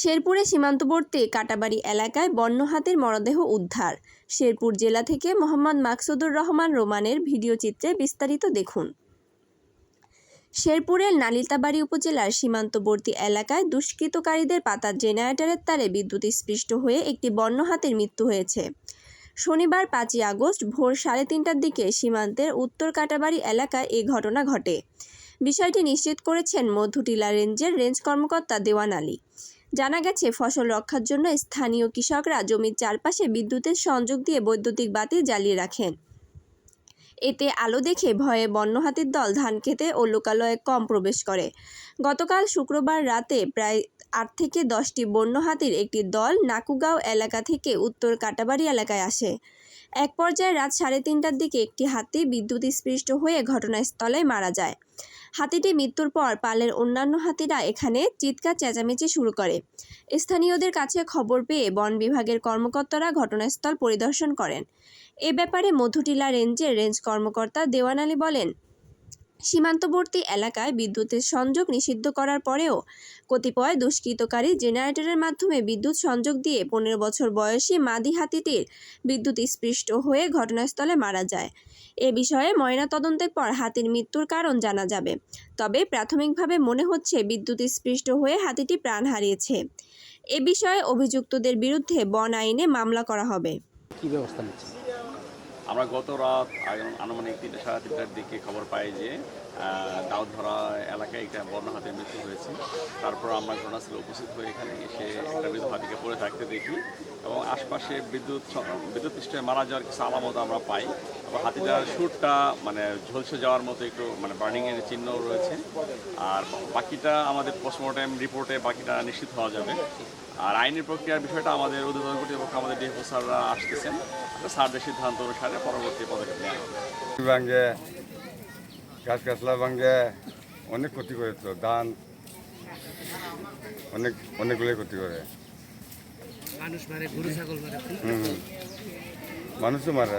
শেরপুরে সীমান্তবর্তী কাটাবাড়ি এলাকায় বন্য হাতির মরদেহ উদ্ধার। শেরপুর জেলা থেকে মোহাম্মদ মাকসুদুর রহমান রোমানের ভিডিও চিত্রে বিস্তারিত দেখুন। শেরপুরের নালিতাবাড়ি উপজেলার সীমান্তবর্তী এলাকায় দুষ্কৃতকারীদের পাতা জেনারেটরের তারে বিদ্যুৎ স্পৃষ্ট হয়ে একটি বন্য হাতির মৃত্যু হয়েছে। শনিবার পাঁচই আগস্ট ভোর সাড়ে তিনটার দিকে সীমান্তের উত্তর কাটাবাড়ি এলাকায় এ ঘটনা ঘটে। বিষয়টি নিশ্চিত করেছেন মধুটিলা রেঞ্জের রেঞ্জ কর্মকর্তা দেওয়ান আলী। জানা গেছে, ফসল রক্ষার জন্য স্থানীয় কৃষকরা জমির চারপাশে বিদ্যুতের সংযোগ দিয়ে বৈদ্যুতিক বাতি জ্বালিয়ে রাখেন। এতে আলো দেখে ভয়ে বন্য হাতির দল ধান খেতে ও লোকালয়ে কম প্রবেশ করে। গতকাল শুক্রবার রাতে প্রায় আট থেকে দশটি বন্য হাতির একটি দল নাকুগাঁও এলাকা থেকে উত্তর কাটাবাড়ি এলাকায় আসে। এক পর্যায়ে রাত সাড়ে তিনটার দিকে একটি হাতি বিদ্যুৎ স্পৃষ্ট হয়ে ঘটনাস্থলে মারা যায়। হাতিটি মৃত্যুর পর পালের অন্যান্য হাতিরা এখানে চিৎকার, চেঁচামেচি শুরু করে। স্থানীয়দের কাছে খবর পেয়ে বন বিভাগের কর্মকর্তারা ঘটনাস্থল পরিদর্শন করেন। এ ব্যাপারে মধুটিলা রেঞ্জের রেঞ্জ কর্মকর্তা দেওয়ান আলী বলেন সীমান্তবর্তী এলাকায় বিদ্যুতের সংযোগ নিষিদ্ধ করার পরেও কতিপয় দুষ্কৃতকারী জেনারেটরের মাধ্যমে বিদ্যুৎ সংযোগ দিয়ে পনেরো বছর বয়সী মাদি হাতিটির বিদ্যুৎ স্পৃষ্ট হয়ে ঘটনাস্থলে মারা যায়। এ বিষয়ে ময়নাতদন্তের পর হাতির মৃত্যুর কারণ জানা যাবে। তবে প্রাথমিকভাবে মনে হচ্ছে বিদ্যুৎ স্পৃষ্ট হয়ে হাতিটি প্রাণ হারিয়েছে। এ বিষয়ে অভিযুক্তদের বিরুদ্ধে বন আইনে মামলা করা হবে। আমরা গত রাত আনুমানিক তিনটা সাড়ে তিনটার দিকে খবর পাই যে দাউদধরা এলাকায় একটা বন্য হাতির মৃত্যু হয়েছে। তারপর আমরা ঘটনাস্থলে উপস্থিত হয়ে এখানে এসে একটা বিদ্যুৎ হাতিকে পড়ে থাকতে দেখি এবং আশপাশে বিদ্যুৎ বিদ্যুৎ পৃষ্ঠে মারা যাওয়ার কিছু আলামত আমরা পাই। এবং হাতিটার সুরটা মানে ঝলসে যাওয়ার মতো একটু মানে বার্নিংয়ের চিহ্ন রয়েছে। আর বাকিটা আমাদের পোস্টমর্টেম রিপোর্টে বাকিটা নিশ্চিত হওয়া যাবে। আর আইনের প্রক্রিয়ার বিষয়টা আমাদের অধিদপ্তর কর্তৃপক্ষ, আমাদের ডিএফও স্যাররা আসতেছেন। স্যারদের সিদ্ধান্ত অনুসারে পরবর্তী পদক্ষেপ নেওয়া হবে। ভাঙ্গে গাছ গাছলা ভাঙ্গে অনেক ক্ষতি করে তো ধান অনেক অনেকগুলোই ক্ষতি করে। মানুষ মারে গরু ছাগল মারে হুম হুম। মানুষও মারে।